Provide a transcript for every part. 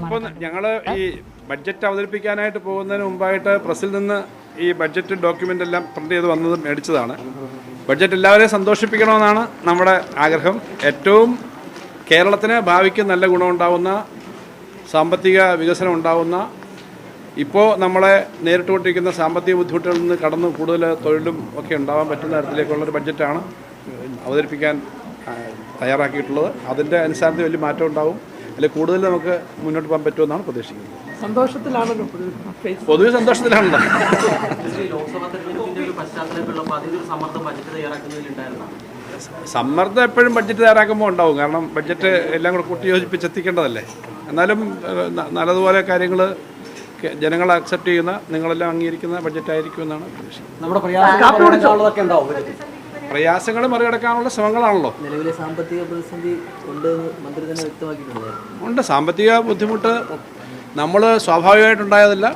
ഇപ്പോൾ ഞങ്ങൾ ഈ ബഡ്ജറ്റ് അവതരിപ്പിക്കാനായിട്ട് പോകുന്നതിന് മുമ്പായിട്ട് പ്രസിൽ നിന്ന് ഈ ബഡ്ജറ്റ് ഡോക്യുമെന്റ് എല്ലാം പ്രിന്റ് ചെയ്ത് വന്നത് മേടിച്ചതാണ്. ബഡ്ജറ്റ് എല്ലാവരെയും സന്തോഷിപ്പിക്കണമെന്നാണ് നമ്മുടെ ആഗ്രഹം. ഏറ്റവും കേരളത്തിന് ഭാവിക്ക് നല്ല ഗുണമുണ്ടാവുന്ന സാമ്പത്തിക വികസനം ഉണ്ടാവുന്ന ഇപ്പോൾ നമ്മളെ നേരിട്ടുകൊണ്ടിരിക്കുന്ന സാമ്പത്തിക ബുദ്ധിമുട്ടുകളിൽ നിന്ന് കടന്ന് കൂടുതൽ തൊഴിലും ഒക്കെ ഉണ്ടാവാൻ പറ്റുന്ന തരത്തിലേക്കുള്ളൊരു ബഡ്ജറ്റാണ് അവതരിപ്പിക്കാൻ തയ്യാറാക്കിയിട്ടുള്ളത്. അതിന്റെ അനുസരിച്ച് വലിയ മാറ്റം ഉണ്ടാവും. അതിൽ കൂടുതൽ നമുക്ക് മുന്നോട്ട് പോകാൻ പറ്റുമെന്നാണ് പ്രതീക്ഷിക്കുന്നത്. സന്തോഷത്തിലാണല്ലോ പൊതുവെ സന്തോഷത്തിലാണല്ലോ. സമ്മർദ്ദം എപ്പോഴും ബഡ്ജറ്റ് തയ്യാറാക്കുമ്പോൾ ഉണ്ടാവും. കാരണം ബഡ്ജറ്റ് എല്ലാം കൂടെ കൂട്ടി യോജിപ്പിച്ച് എത്തിക്കേണ്ടതല്ലേ. എന്നാലും നല്ലതുപോലെ കാര്യങ്ങൾ ജനങ്ങൾ അക്സെപ്റ്റ് ചെയ്യുന്ന നിങ്ങളെല്ലാം അംഗീകരിക്കുന്ന ബഡ്ജറ്റ് ആയിരിക്കും എന്നാണ് പ്രതീക്ഷിക്കുന്നത്. നമ്മുടെ പ്രയാസങ്ങൾ മറികടക്കാനുള്ള ശ്രമങ്ങളാണല്ലോ. നിലവിലെ സാമ്പത്തിക പ്രതിസന്ധി ഉണ്ട് മന്ത്രി തന്നെ വ്യക്തമാക്കിയിട്ടുണ്ട് ഉണ്ട്. സാമ്പത്തിക ബുദ്ധിമുട്ട് നമ്മൾ സ്വാഭാവികമായിട്ടുണ്ടായതല്ല.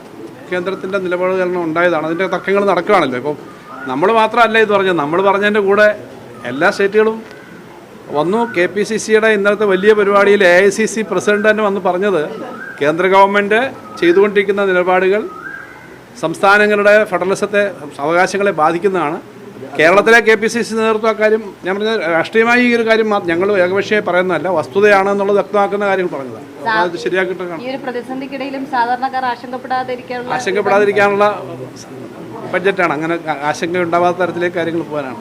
കേന്ദ്രത്തിന്റെ നിലപാട് കാരണം ഉണ്ടായതാണ്. അതിന്റെ തർക്കങ്ങൾ നടക്കുകയാണല്ലോ. ഇപ്പം നമ്മൾ മാത്രമല്ല ഇത് പറഞ്ഞത്. നമ്മൾ പറഞ്ഞതിന്റെ കൂടെ എല്ലാ സ്റ്റേറ്റുകളും വന്നു. കെ പി സി സിയുടെ ഇന്നലത്തെ വലിയ പരിപാടിയിൽ A I C C president തന്നെ വന്ന് പറഞ്ഞത് കേന്ദ്ര ഗവൺമെന്റ് ചെയ്തുകൊണ്ടിരിക്കുന്ന നിലപാടുകൾ സംസ്ഥാനങ്ങളുടെ ഫെഡറലിസത്തെ അവകാശങ്ങളെ ബാധിക്കുന്നതാണ്. കേരളത്തിലെ കെ പി സി സി നേതൃത്വം അക്കാര്യം ഞാൻ പറഞ്ഞ രാഷ്ട്രീയമായി ഈ ഒരു കാര്യം ഞങ്ങൾ ഏകപക്ഷീയ പറയുന്നതല്ല വസ്തുതയാണ് എന്നുള്ളത് വ്യക്തമാക്കുന്ന കാര്യങ്ങൾ പറഞ്ഞതാണ്. അത് ആശങ്കപ്പെടാതിരിക്കാനുള്ള ബഡ്ജറ്റാണ്. അങ്ങനെ ആശങ്ക ഉണ്ടാവാത്ത തരത്തിലേക്ക് കാര്യങ്ങൾ പോകാനാണ്.